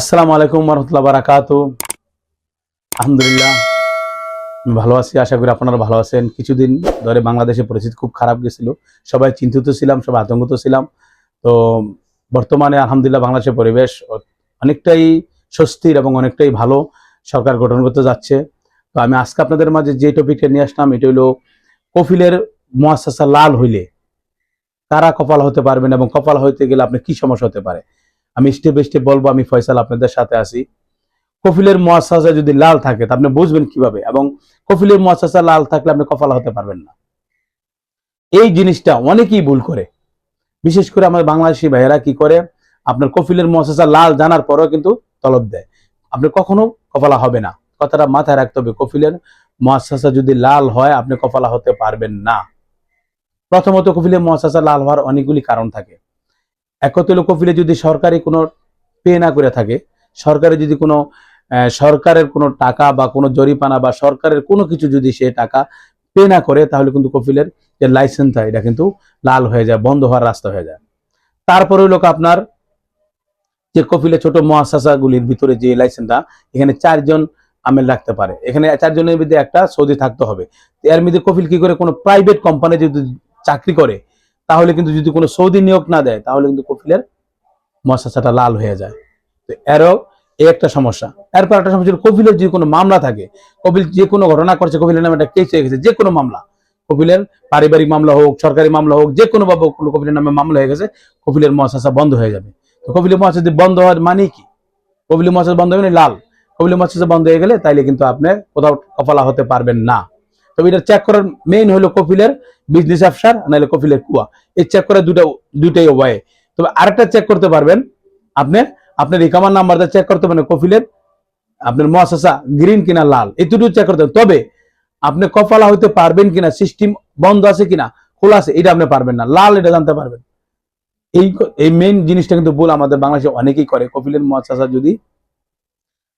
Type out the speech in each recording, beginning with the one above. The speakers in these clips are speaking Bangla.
আসসালামু আলাইকুম রহমতুল্লাহ বারাকাত আলহামদুলিল্লাহ ভালো আছি, আশা করি আপনারা ভালো আছেন। কিছুদিন ধরে বাংলাদেশের পরিস্থিতি খুব খারাপ গেছিল। সবাই চিন্তিত ছিলাম, সবাই আতঙ্কিত ছিলাম। তো বর্তমানে আলহামদুলিল্লাহ বাংলাদেশের পরিবেশ অনেকটাই স্বস্তির এবং অনেকটাই ভালো। সরকার গঠন করতে যাচ্ছে। তো আমি আজকে আপনাদের মাঝে যে টপিকটা নিয়ে আসলাম, এটা হলো কফিলের মহাসাসা লাল হইলে কারা কপাল হতে পারবেন এবং কপাল হইতে গেলে আপনি কি সমস্যা হতে পারে? আমি স্টেপ বাই স্টেপ বলব, আমি ফয়সাল আপনাদের সাথে আছি। কফিলের মহাসাসা যদি লাল থাকে, তা আপনি বুঝবেন কীভাবে? এবং কফিলের মহাসাসা লাল থাকলে আপনি কপাল হতে পারবেন না। এই জিনিসটা অনেকেই ভুল করে। বিশেষ করে আমাদের বাংলাদেশি ভাইয়েরা কি করে? আপনার কফিলের মহাসাসা লাল জানার পরেও কিন্তু তলব দেয়। আপনি কখনো কপালা হবে না। কথাটা মাথায় রাখতে হবে, কফিলের মহাসাসা যদি লাল হয়, আপনি কপালা হতে পারবেন না। প্রথমত কফিলের মহাসাসা লাল হওয়ার অনেকগুলি কারণ থাকে। একত কফিলে যদি সরকারি কোনো পে না করে থাকে, সরকারি যদি কোনো সরকারের কোনো টাকা বা কোনো জরিপানা বা সরকারের কোনো কিছু যদি সে টাকা পে না করে, তাহলে কিন্তু কফিলের যে লাইসেন্স লাইসেন্সটা এটা কিন্তু লাল হয়ে যায়, বন্ধ হওয়ার রাস্তা হয়ে যায়। তারপরে লোক আপনার যে কফিলে ছোট মহাশাসাগুলির ভিতরে যে লাইসেন্সটা এখানে চারজন আমেল রাখতে পারে। এখানে চারজনের মধ্যে একটা সৌদি থাকতে হবে। এর মধ্যে কফিল কি করে কোনো প্রাইভেট কোম্পানি যদি চাকরি করে তাহলে কিন্তু যদি কোনো সৌদি নিয়োগ না দেয়, তাহলে কিন্তু কফিলের মশাসাটা লাল হয়ে যায়। তো এরও এই একটা সমস্যা। এরপর একটা সমস্যা কপিলের যদি কোনো মামলা থাকে কপিল যে কোনো ঘটনা করছে কপিলের নামে একটা কেস হয়ে গেছে, যে কোনো মামলা কপিলের পারিবারিক মামলা হোক, সরকারি মামলা হোক, যে কোনো ভাবে কোনো কপিলের নামে মামলা হয়ে গেছে কপিলের মহাশাসা বন্ধ হয়ে যাবে। তো কপিলের মহাশাসা যদি বন্ধ হওয়ার মানে কি? কপিলের মহাশাসা বন্ধ না লাল। কপিলের মহাশাসা বন্ধ হয়ে গেলে তাইলে কিন্তু আপনি কোথাও কপালা হতে পারবেন না। তবে এটা চেক করার মেইন হলো কপিলের বিজনেস অফিসার, নাহলে কপিলের কুয়া। এই চেক করার দুটা, দুইটাই ওয়ে তবে আরেকটা চেক করতে পারবেন আপনি আপনার রিকামার নাম্বারটা চেক করতে পারেন কফিলের। আপনার মহাশাসা গ্রিন কিনা লাল এটুকু চেক করতে তবে আপনি কপালা হইতে পারবেন কিনা সিস্টেম বন্ধ আছে কিনা, খোলা আছে, এটা আপনি পারবেন না। লাল এটা জানতে পারবেন। এই এই মেইন জিনিসটা কিন্তু ভুল আমাদের বাংলাদেশে অনেকেই করে। কপিলের মহাশাসা যদি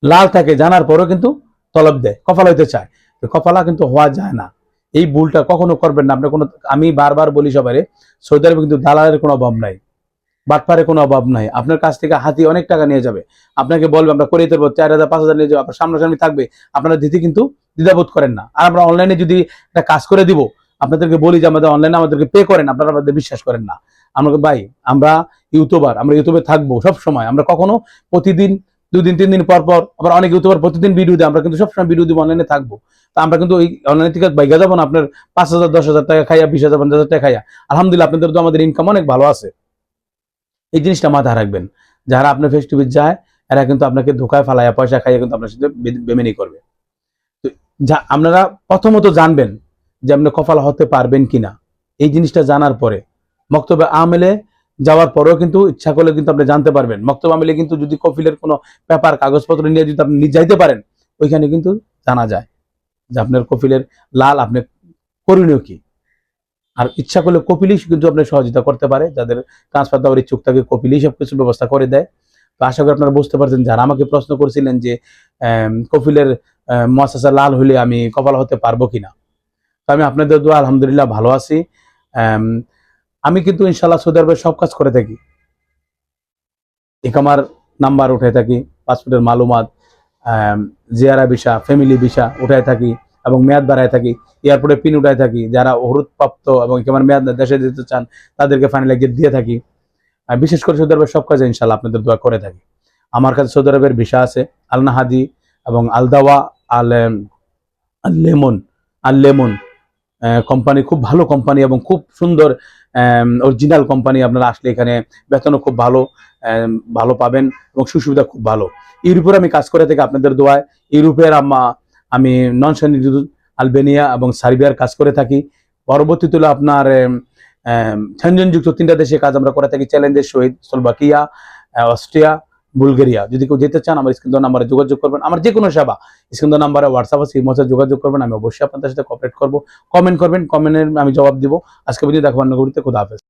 লাল থাকে, জানার পরেও কিন্তু তলব দেয়, কপাল হইতে চায়। কপালা কিন্তু হওয়া যায় না। এই ভুলটা কখনো করবেন না। আপনি কোনো আমি বারবার বলি সবাই সৌদি আরবে কিন্তু দালালের কোনো অভাব নাই। বাটপারে কোনো অভাব নাই। আপনার কাছ থেকে হাতি অনেক টাকা নিয়ে যাবে। আপনাকে বলবে, আমরা করে দেবো, চার হাজার, পাঁচ হাজার নিয়ে যাব, আপনার সামনাসামনি থাকবে। আপনারা দিতে কিন্তু দ্বিধাবোধ করেন না। আর আমরা অনলাইনে যদি একটা কাজ করে দিব, আপনাদেরকে বলি যে আমাদের অনলাইনে আমাদেরকে পে করেন, আপনারা আমাদের বিশ্বাস করেন না। আমরা ভাই, আমরা ইউটিউবার আমরা ইউটিউবে থাকব সব সময় আমরা কখনো প্রতিদিন দুদিন, তিন দিন পর পর আবার অনেক ইউটিউবার প্রতিদিন ভিডিও দেয়, আমরা কিন্তু সবসময় ভিডিও দিব অনলাইনে থাকব। তো আমরা কিন্তু ওই অনলাইন থেকে বাইকা যাব না, আপনার পাঁচ হাজার, দশ হাজার টাকা খাইয়া, বিশ হাজার, পঞ্চাশ হাজার টাকা খাইয়া। আলহামদুলিল্লাহ, আপনাদের তো আমাদের ইনকাম অনেক ভালো আছে। এই জিনিসটা মাথায় রাখবেন। যারা আপনার ফেস টু যায়, এরা কিন্তু আপনাকে ধোকায় ফালাইয়া, পয়সা খাইয়া কিন্তু আপনার সাথে বেমেনি করবে। তো যা, আপনারা প্রথমত জানবেন যে আপনি কপাল হতে পারবেন কিনা। এই জিনিসটা জানার পরে মক্তবে আমেলে যাওয়ার পরেও কিন্তু ইচ্ছা করলে কিন্তু আপনি জানতে পারবেন। মক্তব আমেলে কিন্তু যদি কফিলের কোনো পেপার, কাগজপত্র নিয়ে যদি আপনি যাইতে পারেন, ওইখানে কিন্তু জানা যায় যে আপনার কপিলের লাল আপনি করণীয় কি। আর ইচ্ছা করলে কপিলই কিন্তু আপনার সহযোগিতা করতে পারে, যাদের ট্রান্সফার দেওয়ার ইচ্ছুক থাকে কপিলই সব কিছু ব্যবস্থা করে দেয়। তো আশা করি আপনারা বুঝতে পারছেন যারা আমাকে প্রশ্ন করেছিলেন যে কপিলের মশাসা লাল হলে আমি কপাল হতে পারব কিনা। তো আমি আপনাদের দোয়া আলহামদুলিল্লাহ ভালো আছি। আম, কিন্তু ইনশাল্লাহ সৌদি আরবে সব কাজ করে থাকি। ইকামার নাম্বার উঠে থাকি পাসপোর্টের মালুমাত জিয়ারা ভিসা ফ্যামিলি ভিসা উঠায় থাকি এবং মেয়াদ বাড়ায় থাকি। এয়ারপোর্টে পিন উঠায় থাকি যারা প্রাপ্ত এবং কেমন মেয়াদ দেশে যেতে চান তাদেরকে ফাইনাল গেট দিয়ে থাকি। বিশেষ করে সৌদি আরবের সব কাজে ইনশাল্লাহ আপনাদের দোয়া করে থাকি। আমার কাছে সৌদি আরবের ভিসা আছে আলনাহাদি এবং Al Dawaa Al Al Lemon Al Lemon company খুব ভালো কোম্পানি এবং খুব সুন্দর অরিজিনাল কোম্পানি আপনারা আসলে এখানে বেতনও খুব ভালো ভালো পাবেন এবং সুবিধা খুব ভালো। ইউরোপের আমি কাজ করে থাকি আপনাদের দোয়ায়। ইউরোপের আমা আমি নন স্যানিটারি আলবেনিয়া এবং সার্বিয়ার কাজ করে থাকি। পরবর্তীতে আপনার যুক্ত তিনটা দেশে কাজ আমরা করে থাকি। চ্যালেঞ্জের সহিত সোলবাকিয়া অস্ট্রিয়া বুলগেরিয়া। যদি কেউ যেতে চান, আমার স্ক্রিন নাম্বারে যোগাযোগ করবেন। আমার যে কোনো সেবা স্ক্রিন নাম্বারে হোয়াটসঅ্যাপ আছে মধ্যে যোগাযোগ করবেন। আমি অবশ্যই আপনাদের সাথে কপারেট করব। কমেন্ট করবেন কমেন্টের আমি জবাব দিব। আজকে ভিডিও দেখবার নগরীতে খোদা হাফেজ।